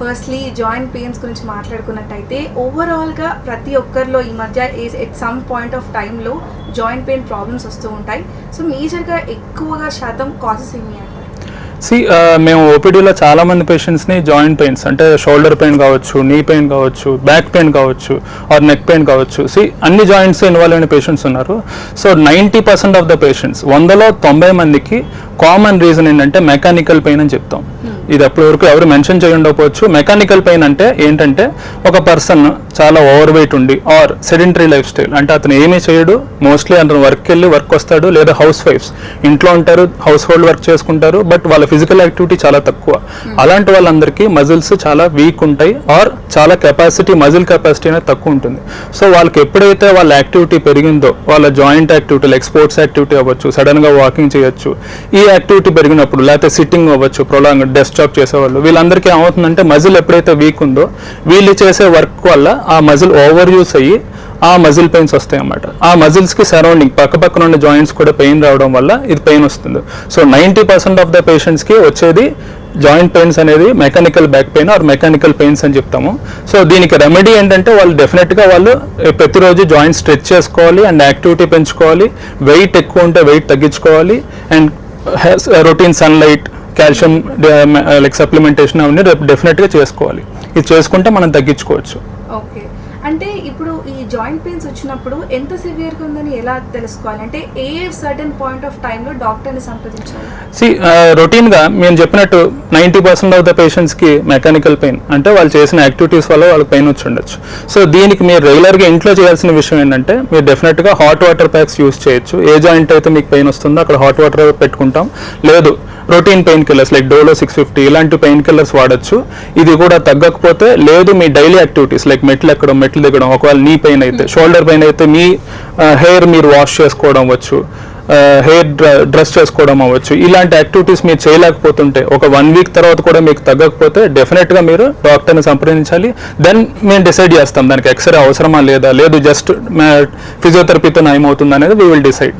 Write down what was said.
Firstly joint pains గురించి మాట్లాడుకున్నట్టయితే ఓవరాల్గా ప్రతి ఒక్కరిలో ఈ మధ్య ఎట్ సమ్ పాయింట్ ఆఫ్ టైంలో జాయింట్ పెయిన్ ప్రాబ్లమ్స్ వస్తూ ఉంటాయి. సో మేజర్గా ఎక్కువగా శాతం కాజెస్ ఏమి అంటారు సి మేము ఓపీడీలో చాలా మంది పేషెంట్స్ని జాయింట్ పెయిన్స్ అంటే షోల్డర్ పెయిన్ కావచ్చు నీ పెయిన్ కావచ్చు బ్యాక్ పెయిన్ కావచ్చు ఆర్ నెక్ పెయిన్ కావచ్చు. సి అన్ని జాయింట్స్ ఇన్వాల్వ్ అయిన పేషెంట్స్ ఉన్నారు. So ninety percent of the patients వందలో తొంభై మందికి కామన్ రీజన్ ఏంటంటే మెకానికల్ పెయిన్ అని చెప్తాం. ఇది అప్పటి వరకు ఎవరు మెన్షన్ చేయి ఉండకపోవచ్చు. మెకానికల్ పెయిన్ అంటే ఏంటంటే ఒక పర్సన్ చాలా ఓవర్ వెయిట్ ఉండి ఆర్ సెడెంటరీ లైఫ్ స్టైల్ అంటే అతను ఏమీ చేయడు. మోస్ట్లీ అతను వర్క్ వెళ్ళి వర్క్ వస్తాడు లేదా హౌస్ వైఫ్స్ ఇంట్లో ఉంటారు హౌస్ హోల్డ్ వర్క్ చేసుకుంటారు బట్ వాళ్ళ ఫిజికల్ యాక్టివిటీ చాలా తక్కువ. అలాంటి వాళ్ళందరికీ మజిల్స్ చాలా వీక్ ఉంటాయి ఆర్ చాలా కెపాసిటీ మజిల్ కెపాసిటీ అనేది తక్కువ ఉంటుంది. సో వాళ్ళకి ఎప్పుడైతే వాళ్ళ యాక్టివిటీ పెరిగిందో వాళ్ళ joint activity like sports activity అవ్వచ్చు సడన్గా వాకింగ్ చేయొచ్చు ఈ యాక్టివిటీ పెరిగినప్పుడు లేకపోతే సిట్టింగ్ అవ్వచ్చు ప్రొలాంగ్ డెస్క్ జాబ్ చేసేవాళ్ళు. వీళ్ళందరికీ ఏమవుతుందంటే మజిల్ ఎప్పుడైతే వీక్ ఉందో వీళ్ళు చేసే వర్క్ వల్ల ఆ మజిల్ ఓవర్ యూస్ అయ్యి ఆ మజిల్ పెయిన్స్ వస్తాయి అన్నమాట ఆ మజిల్స్కి సరౌండింగ్ పక్క పక్కన ఉన్న జాయింట్స్ కూడా పెయిన్ రావడం వల్ల ఇది పెయిన్ వస్తుంది. So ninety percent of the పేషెంట్స్కి వచ్చేది జాయింట్ పెయిన్స్ అనేది mechanical back pain or mechanical pains అని చెప్తాము. సో దీనికి రెమెడీ ఏంటంటే వాళ్ళు డెఫినెట్గా వాళ్ళు ప్రతిరోజు జాయింట్ స్ట్రెచ్ చేసుకోవాలి అండ్ యాక్టివిటీ పెంచుకోవాలి. వెయిట్ ఎక్కువ ఉంటే వెయిట్ తగ్గించుకోవాలి. And routine sunlight calcium like supplementation అవన్నీ డెఫినెట్గా చేసుకోవాలి. ఇది చేసుకుంటే మనం తగ్గించుకోవచ్చు. ఓకే. అంటే ఇప్పుడు ఈ జాయింట్ పెయిన్స్ వచ్చినప్పుడు ఎంత సివియర్గా ఉందని ఎలా తెలుసుకోవాలి? అంటే ఏ సర్టన్ పాయింట్ ఆఫ్ టైంలో డాక్టర్ని సంప్రదించాలి? సి రొటీన్గా మేము చెప్పినట్టు నైంటీ పర్సెంట్ ఆఫ్ ద పేషెంట్స్కి మెకానికల్ పెయిన్ అంటే వాళ్ళు చేసిన యాక్టివిటీస్ వల్ల వాళ్ళకి పెయిన్ వచ్చి ఉండొచ్చు సో దీనికి మీరు రెగ్యులర్గా ఇంట్లో చేయాల్సిన విషయం ఏంటంటే మీరు డెఫినెట్గా హాట్ వాటర్ ప్యాక్స్ యూస్ చేయొచ్చు. ఏ జాయింట్ అయితే మీకు పెయిన్ వస్తుందో అక్కడ హాట్ వాటర్ పెట్టుకుంటాం. లేదు protein painkillers like Dolo six fifty ఇలాంటి పెయిన్ కిల్లర్స్ వాడచ్చు. ఇది కూడా తగ్గకపోతే లేదు మీ డైలీ యాక్టివిటీస్ లైక్ మెట్లు ఎక్కడం మెట్లు దిగడం ఒకవేళ నీ పెయిన్ అయితే షోల్డర్ పెయిన్ అయితే మీ హెయిర్ మీరు వాష్ చేసుకోవడం అవ్వచ్చు. హెయిర్ డ్రెస్ చేసుకోవడం అవ్వచ్చు. ఇలాంటి యాక్టివిటీస్ మీరు చేయలేకపోతుంటే ఒక వన్ వీక్ తర్వాత కూడా మీకు తగ్గకపోతే డెఫినెట్గా మీరు డాక్టర్ని సంప్రదించాలి. దెన్ మేము డిసైడ్ చేస్తాం దానికి ఎక్స్రే అవసరమా లేదా లేదు జస్ట్ ఫిజియోథెరపీతో నయమవుతుంది అనేది వీ విల్ డిసైడ్